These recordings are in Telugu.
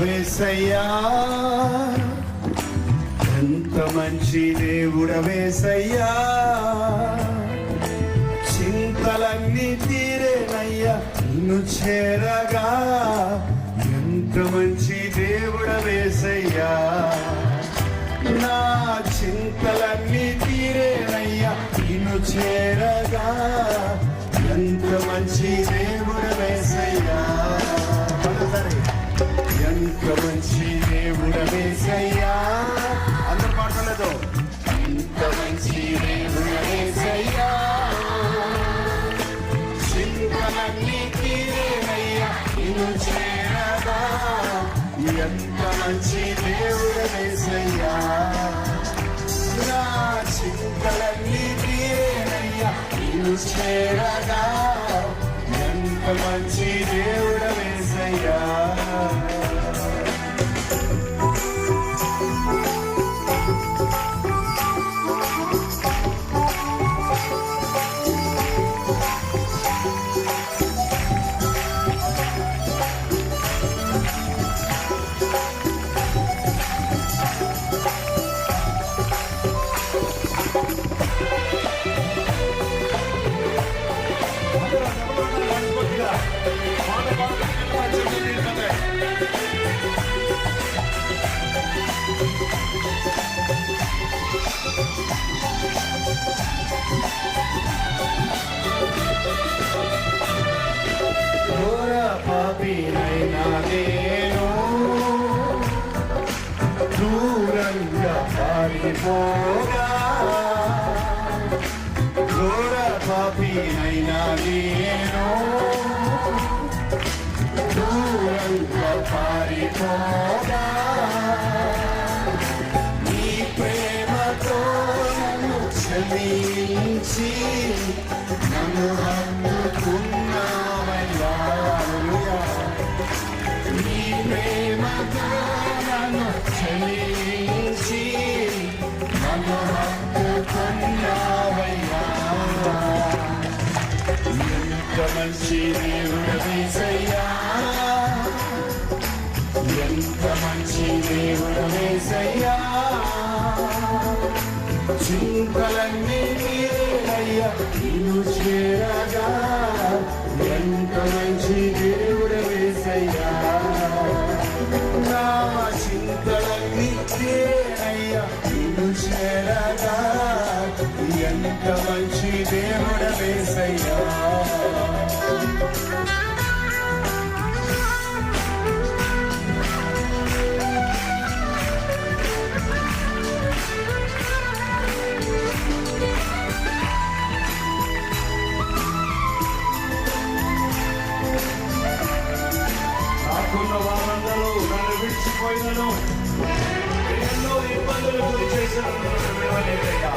వేసయ్యా. ఎంత మంచి దేవుడవేసయ్యా చింతలన్నీ తీరేనయ్యా నిన్ను చేరగా. ఎంత మంచి దేవుడవేసయ్యా నా చింతలన్నీ తీరేనయ్యా నిన్ను చేరగా. మంచి దేవుడవేసయ్యా నా చింతలన్నీ తీరేనయ్యా నిన్ను చేరగా. ఎంత మంచి దేవుడవేసయ్యా పాపినైనా నేను. దూరంగా పారిపోగా. ఘోర పాపినైనా నేను. దూరంగా పారిపోగా. నీ ప్రేమతో నన్ను క్షమించి నన్ను మంచి దేవుడు ఎంత మంచి దేవుడవేసయ్యా చింతలన్నీ నీరేనయ్యా నీవు చేరగా ఎంత మంచి దేవుడవేసయ్యా నా చింతలన్నీ నీరేనయ్యా నీవు చేరగా ఎంత మంచి దేవుడు విడిచిపోయినను ఎన్నో ఇబ్బందులు గురి చేసిన నన్ను విడవలేదయ్యా.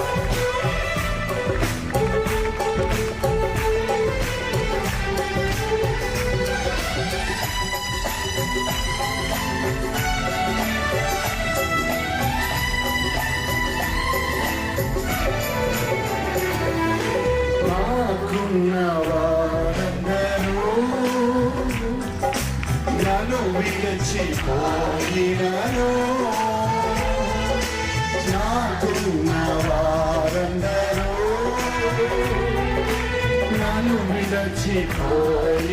విడిచిపోయినను నాకున్న వారందరూ నన్ను విడిచిపోయినను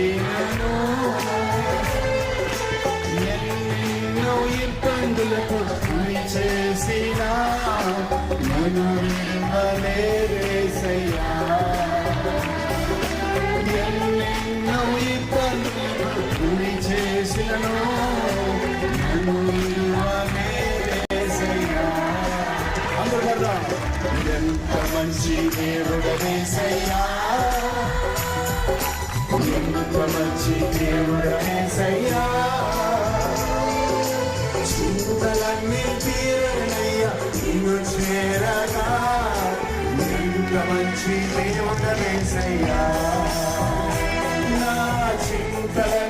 ఎన్నో ఇబ్బందులకు గురి చేసిన నన్ను విడవలేరేసయ్యా ఎన్నెన్నో ఇబ్బందులకు మంచి దేవుడు వేసయ్యా ఎంత మంచి దేవుడు చింతలన్నీ తీరనయ్యా నిన్ను చేరగా. ఎంత మంచి నా చింతలన్నీ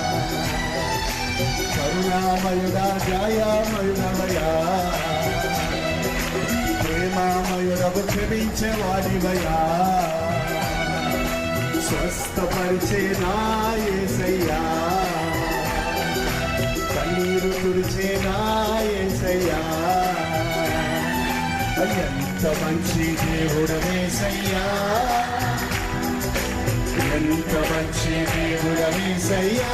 కరుణామయుడా దయామయుడవయా ప్రేమామయుడవు క్షమించేవాడివయా స్వస్థపరిచే నాయసయ్యా కన్నీరు తుడిచే నాయసయ్యా ఎంత మంచి దేవుడవేసయ్యా ఎంత మంచి దేవుడవేసయ్యా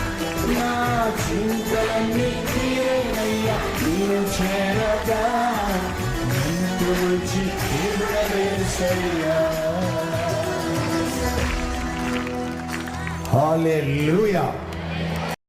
నా చింతలన్నీ తీరేనయ్యా. నేను చేరగా ఎంత మంచి